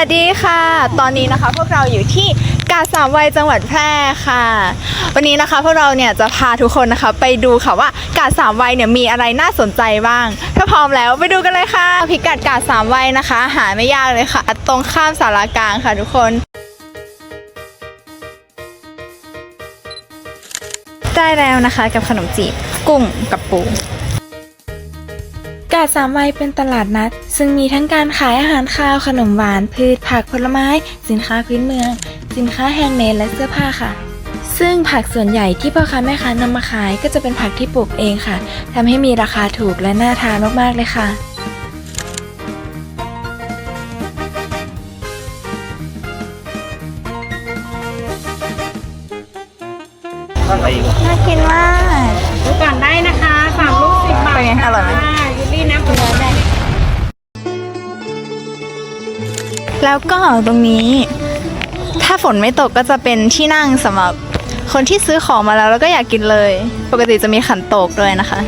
ัสดีค่ะ ตอนนี้นะคะพวกเราอยู่ที่กาสามวัยจังหวัดแพร่ค่ะ วันนี้นะคะพวกเราเนี่ยจะพาทุกคนนะคะไปดูค่ะว่ากาสามวัยเนี่ยมีอะไรน่าสนใจบ้าง ถ้าพร้อมแล้วไปดูกันเลยค่ะ พิกัดกาสามวัยนะคะ หาไม่ยากเลยค่ะ ตรงข้ามสารากลางค่ะทุกคนได้แล้วนะคะกับขนมจีบกุ้งกับปูาดสามวัยเป็นตลาดนัด ซึ่งมีทั้งการขายอาหารคาวขนมหวาน พืชผักผลไม้ สินค้าพื้นเมือง สินค้าแฮนด์เมดและเสื้อผ้าค่ะ ซึ่งผักส่วนใหญ่ที่พ่อค้าแม่ค้านำมาขายก็จะเป็นผักที่ปลูกเองค่ะทำให้มีราคาถูกและน่าทานมากๆเลยค่ะน่ากินมากดูก่อนได้นะคะ แล้วก็ตรงนี้ ถ้าฝนไม่ตกก็จะเป็นที่นั่งสำหรับคนที่ซื้อของมาแล้วแล้วก็อยากกินเลย ปกติจะมีขันโตกด้วยนะคะ